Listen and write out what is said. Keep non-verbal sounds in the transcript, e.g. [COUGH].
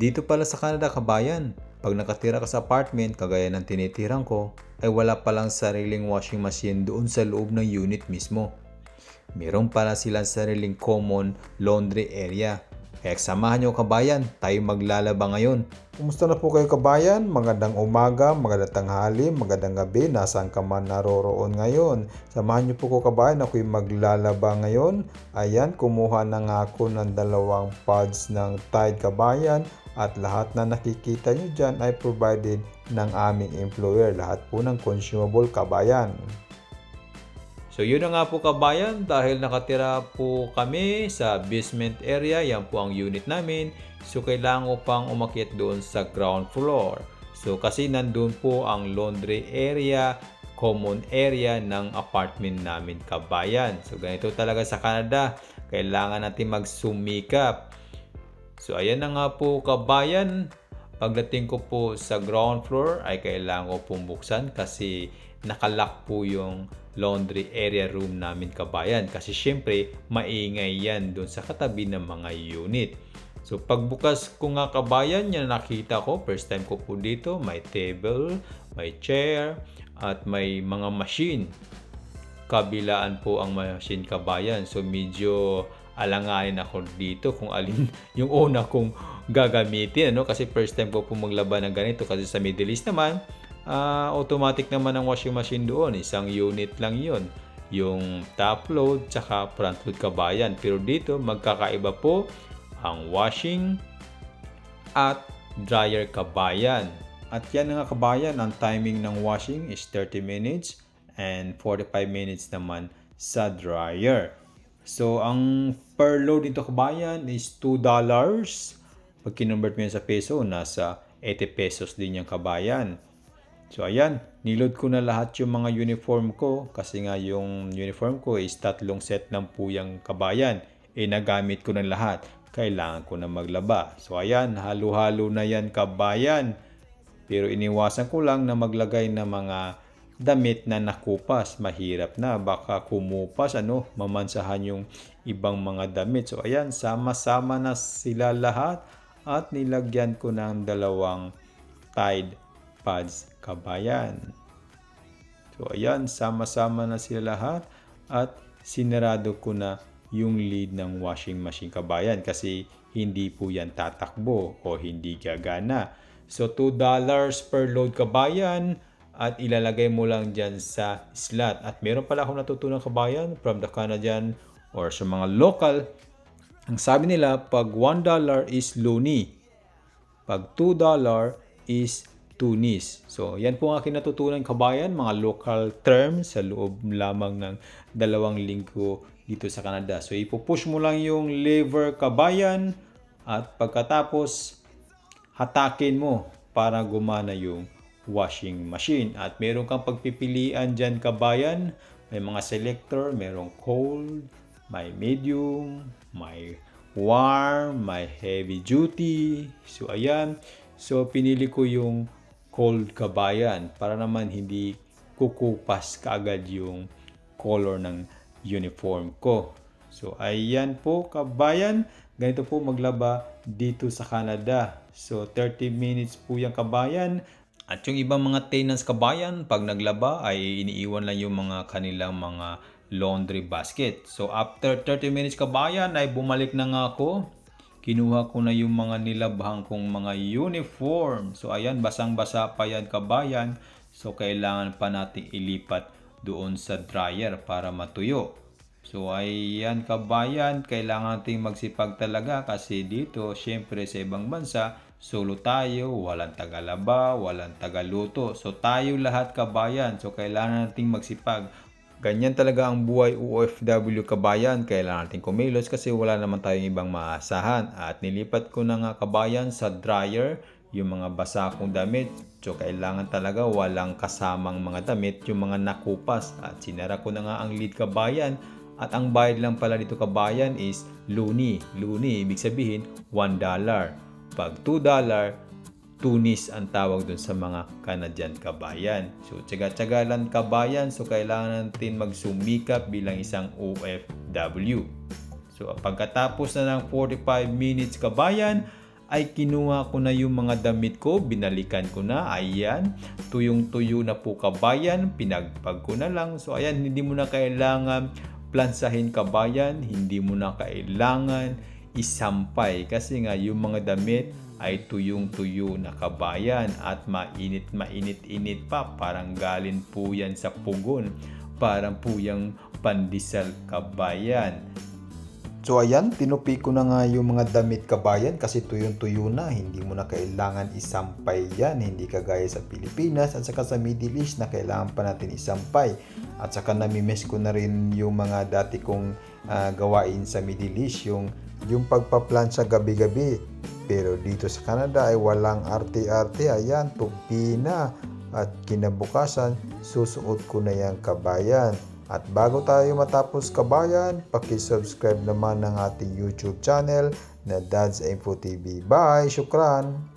Dito pala sa Canada, kabayan, pag nakatira ka sa apartment, kagaya ng tinitirang ko, ay wala palang sariling washing machine doon sa loob ng unit mismo. Meron pala silang sariling common laundry area. Kaya samahan nyo kabayan, tayo maglalaba ngayon. Kumusta na po kayo kabayan? Magandang umaga, magandang tanghali, magandang gabi, nasaan ka man naroroon ngayon. Samahan nyo po ko kabayan, ako'y maglalaba ngayon. Ayan, kumuha na nga ako ng dalawang pods ng Tide kabayan at lahat na nakikita nyo dyan ay provided ng aming employer. Lahat po ng consumable kabayan. So yun na nga po kabayan dahil nakatira po kami sa basement area, yan po ang unit namin. So kailangan ko pang umakyat doon sa ground floor. So kasi nandun po ang laundry area, common area ng apartment namin kabayan. So ganito talaga sa Canada, kailangan natin magsumikap. So ayan na nga po kabayan, pagdating ko po sa ground floor ay kailangan ko pong buksan kasi nakalock po yung laundry area room namin kabayan kasi syempre maingay yan doon sa katabi ng mga unit. So pagbukas ko nga kabayan yan nakita ko first time ko po dito may table, may chair at may mga machine. Kabilaan po ang machine kabayan. So medyo alanganin ako dito kung alin [LAUGHS] yung una kong gagamitin ano kasi first time ko po maglaba ng ganito kasi sa Middle East naman uh, automatic naman ang washing machine doon. Isang unit lang yon Yung top load tsaka front load kabayan. Pero dito magkakaiba po ang washing at dryer kabayan. At yan nga kabayan, ang timing ng washing is 30 minutes and 45 minutes naman sa dryer. So, ang per load dito kabayan is $2. Pag kinonvert mo yan sa peso, nasa 80 pesos din yung kabayan. So ayan, niload ko na lahat yung mga uniform ko kasi nga yung uniform ko is tatlong set ng puyang kabayan. Eh nagamit ko na lahat. Kailangan ko na maglaba. So ayan, halo-halo na yan kabayan. Pero iniwasan ko lang na maglagay ng mga damit na nakupas. Mahirap na. Baka kumupas, ano, mamansahan yung ibang mga damit. So ayan, sama-sama na sila lahat at nilagyan ko ng dalawang Tide pads kabayan. So ayan, sama-sama na sila lahat at sinarado ko na yung lead ng washing machine kabayan kasi hindi po yan tatakbo o hindi gagana. So $2 per load kabayan at ilalagay mo lang dyan sa slot. At meron pala akong natutunan kabayan from the Canadian or sa mga local. Ang sabi nila, pag $1 is loony, pag $2 is Tunis. So, yan po ang aking natutunan kabayan, mga local terms sa loob lamang ng dalawang linggo dito sa Canada. So, ipupush mo lang yung lever kabayan at pagkatapos hatakin mo para gumana yung washing machine. At meron kang pagpipilian dyan kabayan. May mga selector, merong cold, may medium, may warm, may heavy duty. So, ayan. So, pinili ko yung cold kabayan para naman hindi kukupas kaagad yung color ng uniform ko. So, ayan po kabayan. Ganito po maglaba dito sa Canada. So, 30 minutes po yung kabayan. At yung ibang mga tenants kabayan, pag naglaba ay iniiwan lang yung mga kanilang mga laundry basket. So, after 30 minutes kabayan ay bumalik na nga ako kinuha ko na yung mga nilabhang kong mga uniform. So ayan, basang-basa pa yan kabayan. So kailangan pa nating ilipat doon sa dryer para matuyo. So ayan kabayan, kailangan nating magsipag talaga kasi dito, syempre sa ibang bansa, solo tayo, walang tagalaba, walang tagaluto. So tayo lahat kabayan, so kailangan nating magsipag. Ganyan talaga ang buhay OFW kabayan. Kailangan natin kumilos kasi wala naman tayong ibang maasahan. At nilipat ko na nga kabayan sa dryer yung mga basa kong damit. So kailangan talaga walang kasamang mga damit yung mga nakupas. At sinara ko na nga ang lead kabayan. At ang bayad lang pala dito kabayan is luni. Luni, ibig sabihin $1. Pag $2, tunis ang tawag dun sa mga Canadian kabayan. So, tsaga-tsaga lang kabayan. So, kailangan natin magsumikap bilang isang OFW. So, pagkatapos na ng 45 minutes kabayan, ay kinuha ko na yung mga damit ko, binalikan ko na, ayan, tuyong-tuyo na po kabayan, pinagpag ko na lang. So ayan, hindi mo na kailangan plansahin kabayan, hindi mo na kailangan isampay kasi nga yung mga damit ay tuyong-tuyo na kabayan at mainit mainit-init pa parang galing po yan sa pugon parang po yung pandesal kabayan So ayan, tinupi ko na nga yung mga damit kabayan kasi tuyong-tuyo na. Hindi mo na kailangan isampay yan. Hindi kagaya sa Pilipinas at saka sa Middle East na kailangan pa natin isampay. At saka namimiss ko na rin yung mga dati kong ah, gawain sa Middle East. Yung, yung pagpaplansya gabi-gabi. Pero dito sa Canada ay walang arte-arte. Ayan, tupi na. At kinabukasan, susuot ko na yung kabayan. At bago tayo matapos kabayan, paki-subscribe naman ng ating YouTube channel na Dad's Info TV. Bye! Shukran!